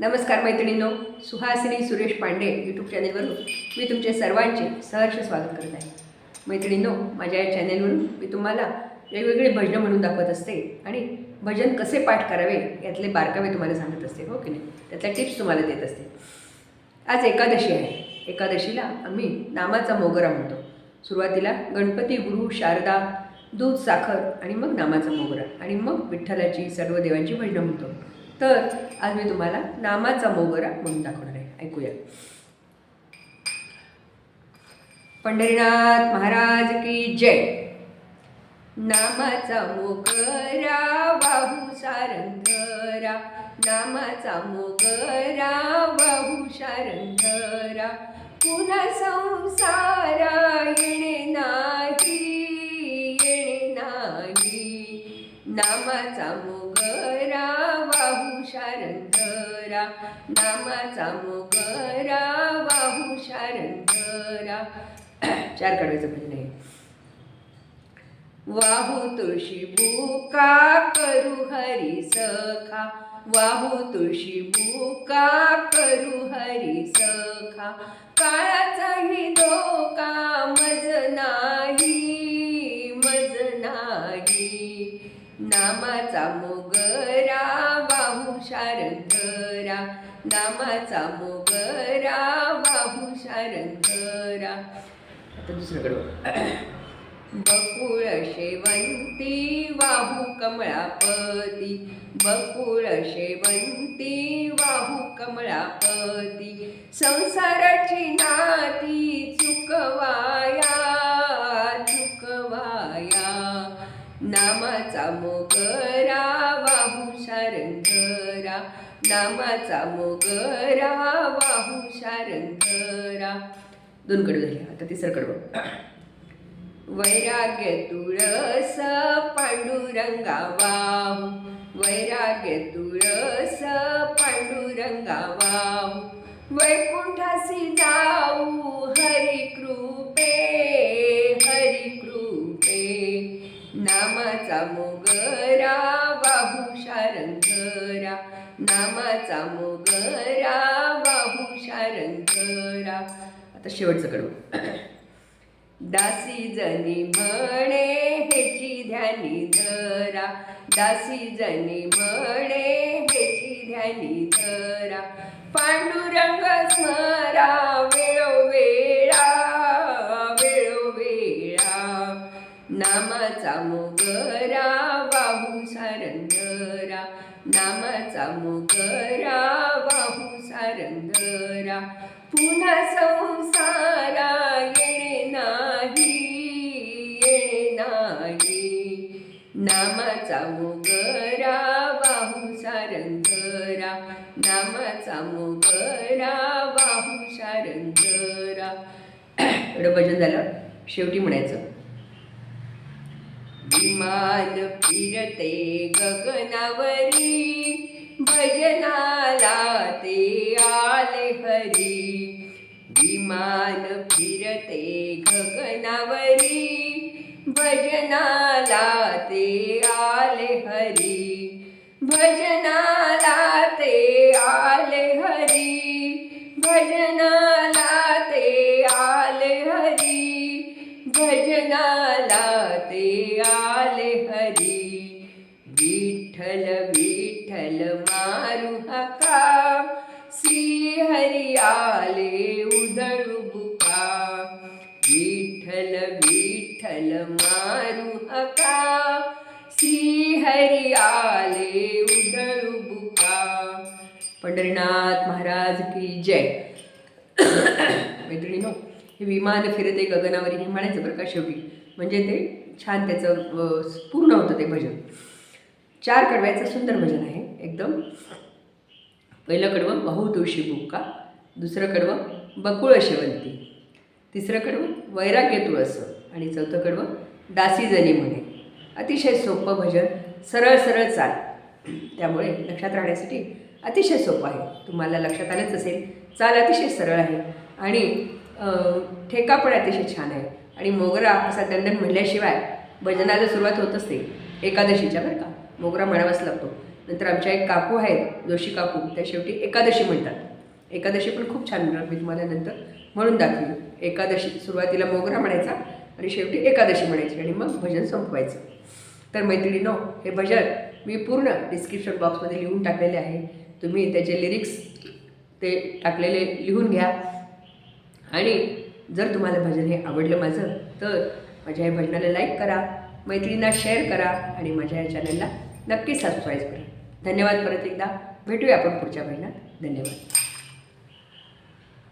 नमस्कार मैत्रिणींनो सुहासिनी सुरेश पांडे यूट्यूब चॅनेलवरून मी तुमचे सर्वांचे सहर्ष स्वागत करत आहे. मैत्रिणींनो माझ्या या चॅनेलवरून मी तुम्हाला वेगवेगळे भजनं म्हणून दाखवत असते आणि भजन कसे पाठ करावे यातले बारकावे तुम्हाला सांगत असते हो की नाही? त्यातल्या टिप्स तुम्हाला देत असते. आज एकादशी आहे. एकादशीला आम्ही नामाचा मोगरा म्हणतो. सुरुवातीला गणपती गुरु शारदा दूध साखर आणि मग नामाचा मोगरा आणि मग विठ्ठलाची सर्व देवांची भजनं म्हणतो. तर आज मी तुम्हाला नामाचा मोगरा म्हणून दाखवणार आहे. ऐकूया. पंढरीनाथ महाराज की जय. नामाचा मोगरा वाहू सारंगरा नामाचा मोगरा वाहू सारंगरा पुन्हा संसारा नामाचा मोगरा वाहू शारंगरा चार कडव्याचं भजन आहे वाहू तुळशी बुका करू हरी सखा. वाहू तुळशी बुका करू हरी सखा. काळाचाही धोका मज नामाचा मोगरा बाहू शारंगरा नामाचा मोगरा बाहू शारंगरा आता दुसरं बकुळ शेवंती वाहू कमळापती. बकुळ शेवंती वाहू कमळापती. संसाराची नाती चुकवाया नामाचा मोगरा वाहू शारंगरा नामाचा मोगरा वाहू शारंगरा दोन कडू झाले. आता तिसरं कडवं वैराग्य तुळस पांडुरंगा वाहू वैराग्य तुळस पांडुरंगा वाहू वैकुंठासी जा नामाचा मोगरा वाहू रंगरा. नामाचा मोगरा वाहू रंगरा. आता शेवटचं कडवं. दासी जनी म्हणे हेची ध्यानी धरा. दासी जनी म्हणे हेची ध्यानी धरा. पांडुरंग स्मरा वेळो नामाचा मोगरा वाहू सारंगरा. पुन्हा संसारा येणे नाही येणे नाही. नामाचा मोगरा वाहू सारंगरा. नामाचा मोगरा वाहू सारंगरा. एवढं भजन झालं. शेवटी म्हणायचं. विमान फिरते गगनावरी. भजनाला ते आले हरी. विमान फिरते गगनावरी. भजनाला ते आले हरी. भजनाला ते आले हरी. भजना मारू हका श्री आले उधळू बुका विठ्ठल विठ्ठल मारू हका श्री आले उधळू बुका पंढरीनाथ महाराज की जय. मैत्रिणीनो हे विमान फिरते गगनावरी हे म्हणायचं बरं का शेवटी म्हणजे ते छान त्याचं पूर्ण होतं ते भजन. चार कडव्याचं सुंदर भजन आहे एकदम. पहिलं कडवं बहु तुळशी बुक्का दुसरं कडवं बकुळ शेवंती तिसरं कडवं वैराग्य तुळस आणि चौथं कडवं दासी जनी म्हणे. अतिशय सोपं भजन सरळ सरळ चाल. त्यामुळे लक्षात राहण्यासाठी अतिशय सोपं आहे. तुम्हाला लक्षात आलंच असेल चाल अतिशय सरळ आहे आणि ठेका पण अतिशय छान आहे. आणि मोगरा असा दंडन म्हणल्याशिवाय भजनाला सुरुवात होत असते एकादशीच्या बरं का. मोगरा म्हणावाच लागतो. नंतर आमच्या एक काकू आहेत जोशी काकू त्या शेवटी एकादशी म्हणतात. एकादशी पण खूप छान म्हणतात मी तुम्हाला नंतर म्हणून दाखवी एकादशी सुरुवातीला मोगरा म्हणायचा आणि शेवटी एकादशी म्हणायची आणि मग भजन संपवायचं. तर मैत्रिणीनो हे भजन मी पूर्ण डिस्क्रिप्शन बॉक्समध्ये लिहून टाकलेले आहे. तुम्ही त्याचे लिरिक्स ते टाकलेले लिहून घ्या. आणि जर तुम्हाला भजन हे आवडलं माझं तर माझ्या या भजनाला लाईक करा मैत्रिणींना शेअर करा आणि माझ्या या चॅनलला नक्की सबस्क्राईब करा. धन्यवाद परत एकदा. भेटूया आपण पुढच्या महिन्यात. धन्यवाद.